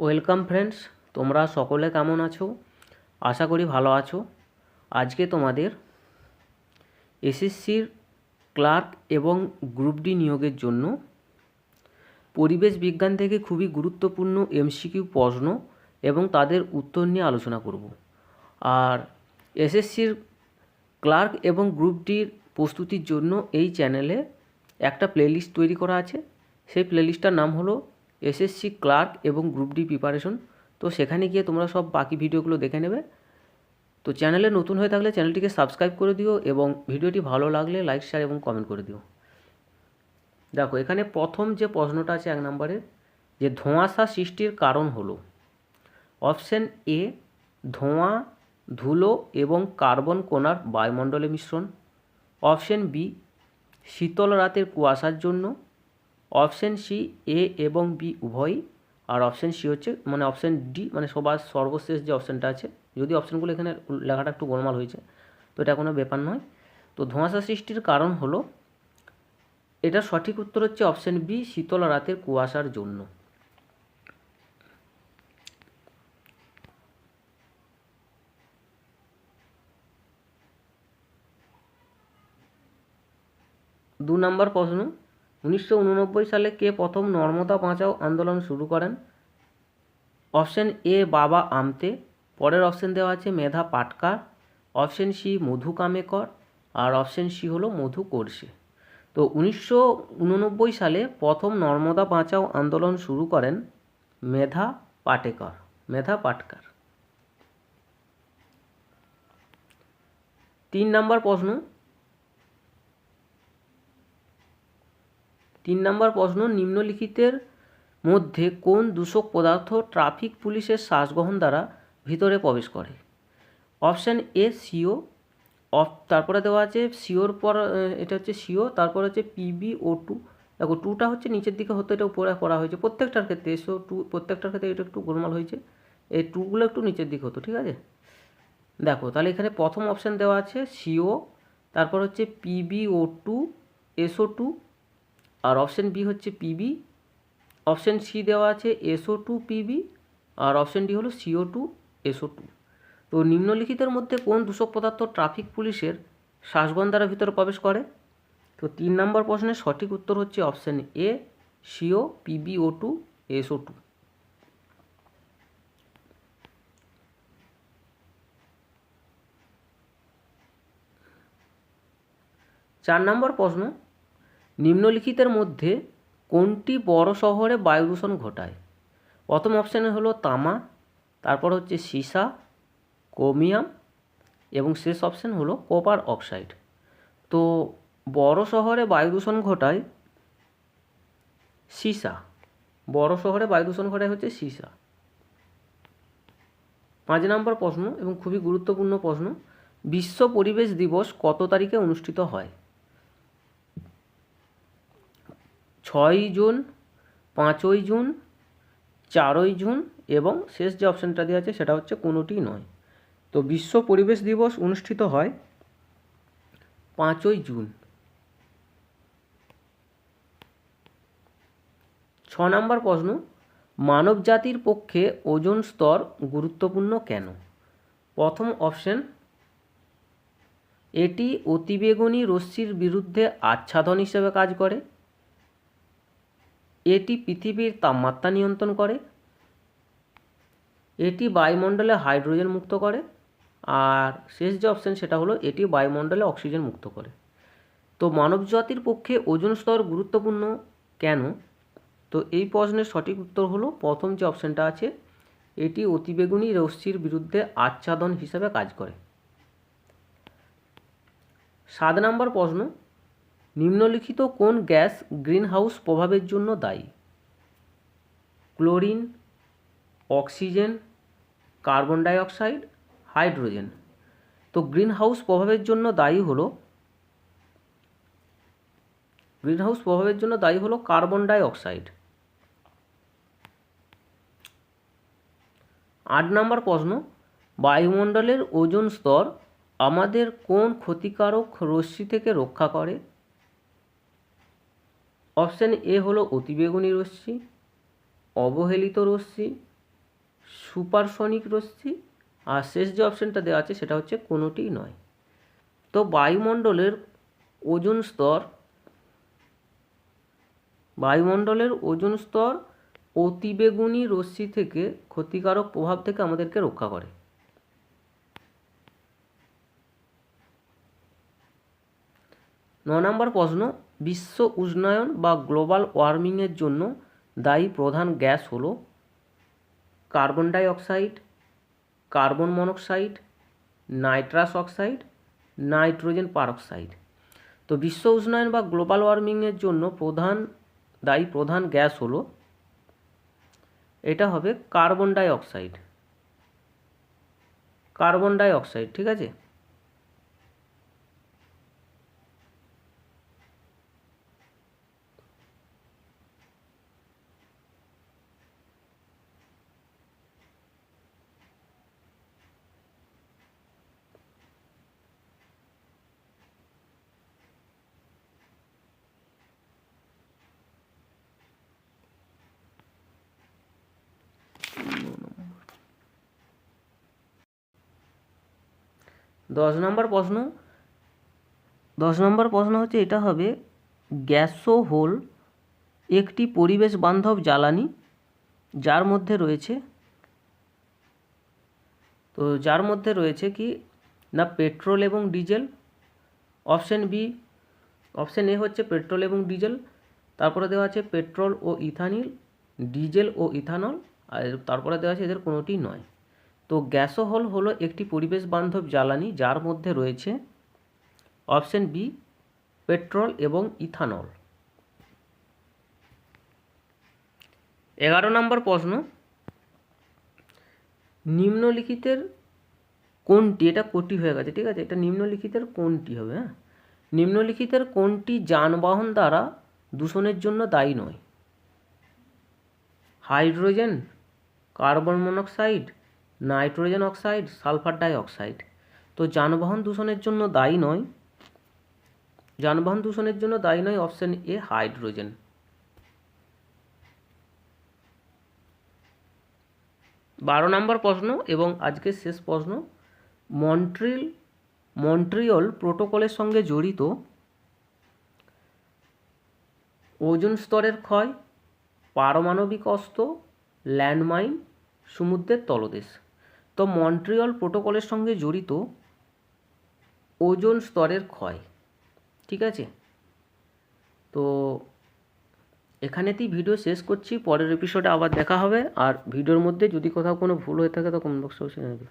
Welcome friends, তোমরা সকলে কেমন আছো? আশা করি ভালো আছো। আজকে তোমাদের এসএসসির ক্লার্ক এবং গ্রুপ ডি নিয়োগের জন্য পরিবেশ বিজ্ঞান থেকে খুবই গুরুত্বপূর্ণ এমসিকিউ প্রশ্ন এবং তাদের উত্তর নিয়ে আলোচনা করব। আর এসএসসির ক্লার্ক এবং গ্রুপ ডির প্রস্তুতির জন্য এই চ্যানেলে একটা প্লেলিস্ট তৈরি করা আছে। সেই প্লেলিস্টটার নাম হলো এসএসসি ক্লার্ক এবং গ্রুপ ডি প্রিপারেশন। তো সেখানে গিয়ে তোমরা সব বাকি ভিডিওগুলো দেখে নেবে। তো চ্যানেলে নতুন হয়ে থাকলে চ্যানেলটিকে সাবস্ক্রাইব করে দিও এবং ভিডিওটি ভালো লাগলে লাইক শেয়ার এবং কমেন্ট করে দিও। দেখো, এখানে প্রথম যে প্রশ্নটা আছে এক নম্বরে, যে ধোঁয়াশা সৃষ্টির কারণ হলো। অপশন এ, ধোঁয়া, ধুলো এবং কার্বন কণার বায়ুমণ্ডলে মিশ্রণ। অপশন বি, শীতল রাতের কুয়াশার জন্য। অপশন সি, এ এবং বি উভয়ই। আর অপশান সি হচ্ছে মানে অপশান ডি মানে সবার সর্বশেষ যে অপশানটা আছে, যদি অপশানগুলো এখানে লেখাটা একটু গোলমাল হয়েছে, তো এটা কোনো ব্যাপার নয়। তো ধোঁয়াশা সৃষ্টির কারণ হলো, এটা সঠিক উত্তর হচ্ছে অপশান বি, শীতল রাতের কুয়াশার জন্য। দু নম্বর প্রশ্ন উনিশশো উননব্বই সালে কে প্রথম নর্মদা বাঁচাও আন্দোলন শুরু করেন? অপশন এ বাবা আমতে, পরের অপশন দেওয়া আছে মেধা পাটকার, অপশন সি মধু কামেকর, আর অপশন সি হলো মধু কোরসে তো উনিশশো উননব্বই সালে প্রথম নর্মদা বাঁচাও আন্দোলন শুরু করেন মেধা পাটেকর, মেধা পাটকার। তিন নম্বর প্রশ্ন তিন নম্বর প্রশ্ন, নিম্নলিখিতের মধ্যে কোন দূষক পদার্থ ট্রাফিক পুলিশের শ্বাসগ্রহণ দ্বারা ভিতরে প্রবেশ করে? Option A, CO. অফ তারপরে দেওয়া আছে, সিওর পর এটা হচ্ছে সিও, তারপর হচ্ছে পিবি ও টু দেখো, টুটা হচ্ছে নিচের দিকে হতো, এটা উপরে করা হয়েছে। প্রত্যেকটার ক্ষেত্রে, এসো টু, প্রত্যেকটার ক্ষেত্রে এটা একটু গোলমাল হয়েছে। এই টুগুলো একটু নিচের দিকে হতো, ঠিক আছে? দেখো, তাহলে এখানে প্রথম অপশান দেওয়া আছে, সিও। তারপর হচ্ছে PB O two SO two আর অপশান বি হচ্ছে পিবি অপশান সি দেওয়া আছে এসও টু পিবি আর অপশান ডি হলো সিও টু এসও টু তো নিম্নলিখিতের মধ্যে কোন দূষক পদার্থ ট্রাফিক পুলিশের শ্বাসগণ দ্বারা ভিতরে প্রবেশ করে? তো তিন নম্বর প্রশ্নের সঠিক উত্তর হচ্ছে option A CO PB O two SO two চার নম্বর প্রশ্ন নিম্নলিখিতের মধ্যে কোনটি বড় শহরে বায়ু দূষণ ঘটায়? প্রথম অপশানে হলো তামা, তারপর হচ্ছে সীসা, ক্রোমিয়াম এবং শেষ অপশান হলো কপার অক্সাইড তো বড় শহরে বায়ু দূষণ ঘটায় সীসা। বড় শহরে বায়ু দূষণ ঘটায় হচ্ছে সীসা। পাঁচ নম্বর প্রশ্ন এবং খুবই গুরুত্বপূর্ণ প্রশ্ন, বিশ্ব পরিবেশ দিবস কত তারিখে অনুষ্ঠিত হয়? ছয়ই জুন, পাঁচই জুন, চারই জুন এবং শেষ যে অপশানটা দেওয়া আছে সেটা হচ্ছে কোনোটি নয়। তো বিশ্ব পরিবেশ দিবস অনুষ্ঠিত হয় পাঁচই জুন। ছ নম্বর প্রশ্ন, মানব জাতির পক্ষে ওজন স্তর গুরুত্বপূর্ণ কেন? প্রথম অপশন এটি অতিবেগুনি রশ্মির বিরুদ্ধে আচ্ছাদন হিসেবে কাজ করে। এটি পৃথিবীর তাপমাত্রা নিয়ন্ত্রণ করে, এটি বায়ুমণ্ডলে হাইড্রোজেন মুক্ত করে, আর শেষ যে অপশান সেটা হলো এটি বায়ুমণ্ডলে অক্সিজেন মুক্ত করে। তো মানব জাতির পক্ষে ওজন স্তর গুরুত্বপূর্ণ কেন? তো এই প্রশ্নের সঠিক উত্তর হলো, প্রথম যে অপশানটা আছে, এটি অতিবেগুনি রশ্মির বিরুদ্ধে আচ্ছাদন হিসাবে কাজ করে। সাত নম্বর প্রশ্ন নিম্নলিখিত কোন গ্যাস গ্রিনহাউস প্রভাবের জন্য দায়ী? Chlorine, oxygen, carbon dioxide, hydrogen. তো গ্রিনহাউস প্রভাবের জন্য দায়ী হলো গ্রিনহাউস প্রভাবের জন্য দায়ী হলো কার্বন ডাইঅক্সাইড। আট নম্বর প্রশ্ন, বায়ুমণ্ডলের ওজন স্তর আমাদের কোন ক্ষতিকারক রশ্মি থেকে রক্ষা করে? অপশান এ হলো অতিবেগুনি রশ্মি, অবহেলিত রশ্মি, সুপারসনিক রশ্মি, আর শেষ যে অপশানটা দেওয়া আছে সেটা হচ্ছে কোনোটিই নয়। তো বায়ুমণ্ডলের ওজন স্তর, বায়ুমণ্ডলের ওজন স্তর অতিবেগুনি রশ্মি থেকে ক্ষতিকারক প্রভাব থেকে আমাদেরকে রক্ষা করে। ন নম্বর প্রশ্ন বিশ্ব উষ্ণায়ন বা গ্লোবাল ওয়ার্মিংয়ের জন্য দায়ী প্রধান গ্যাস হলো carbon dioxide carbon monoxide, nitrous oxide, nitrogen peroxide. তো বিশ্ব উষ্ণায়ন বা গ্লোবাল ওয়ার্মিংয়ের জন্য প্রধান, দায়ী প্রধান গ্যাস হলো, এটা হবে carbon dioxide carbon dioxide ঠিক আছে? দশ নম্বর প্রশ্ন, দশ নম্বর প্রশ্ন হচ্ছে এটা হবে, গ্যাসো হোল একটি পরিবেশ বান্ধব জ্বালানি যার মধ্যে রয়েছে, তো যার মধ্যে রয়েছে কি না পেট্রোল এবং diesel, option B, option A হচ্ছে পেট্রোল এবং ডিজেল, তারপরে দেওয়া আছে পেট্রোল ও ইথানিল, ডিজেল ও ইথানল, আর তারপরে দেওয়া আছে এদের কোনোটি নয়। তো গ্যাসোহল হলো একটি পরিবেশ বান্ধব জ্বালানি যার মধ্যে রয়েছে অপশন বি, পেট্রোল এবং ইথানল। এগারো নম্বর প্রশ্ন, নিম্নলিখিতের কোনটি, এটা কোটি হয়ে গেছে, ঠিক আছে? এটা নিম্নলিখিতের কোনটি হবে হ্যাঁ? নিম্নলিখিতের কোনটি যানবাহন দ্বারা দূষণের জন্য দায়ী নয়? Hydrogen, carbon monoxide nitrogen oxide, sulphur dioxide তো যানবাহন দূষণের জন্য দায়ী নয়। যানবাহন দূষণের জন্য দায়ী নয় অপশন এ হাইড্রোজেন। বারো নম্বর প্রশ্ন এবং আজকের শেষ প্রশ্ন, মন্ট্রিল, মন্ট্রিয়ল প্রোটোকলের সঙ্গে জড়িত ওজন স্তরের ক্ষয়, পারমাণবিক অস্ত্র, ল্যান্ডমাইন, সমুদ্রের তলদেশ। তো মন্ট্রিয়ল প্রোটোকলের সঙ্গে জড়িত ওজোন স্তরের ক্ষয়, ঠিক আছে? তো এখানেতেই ভিডিও শেষ করছি, পরের এপিসোডে আবার দেখা হবে। আর ভিডিওর মধ্যে যদি কোথাও কোনো ভুল হয়ে থাকে তো কমেন্ট বক্সে অবশ্যই জানাবে।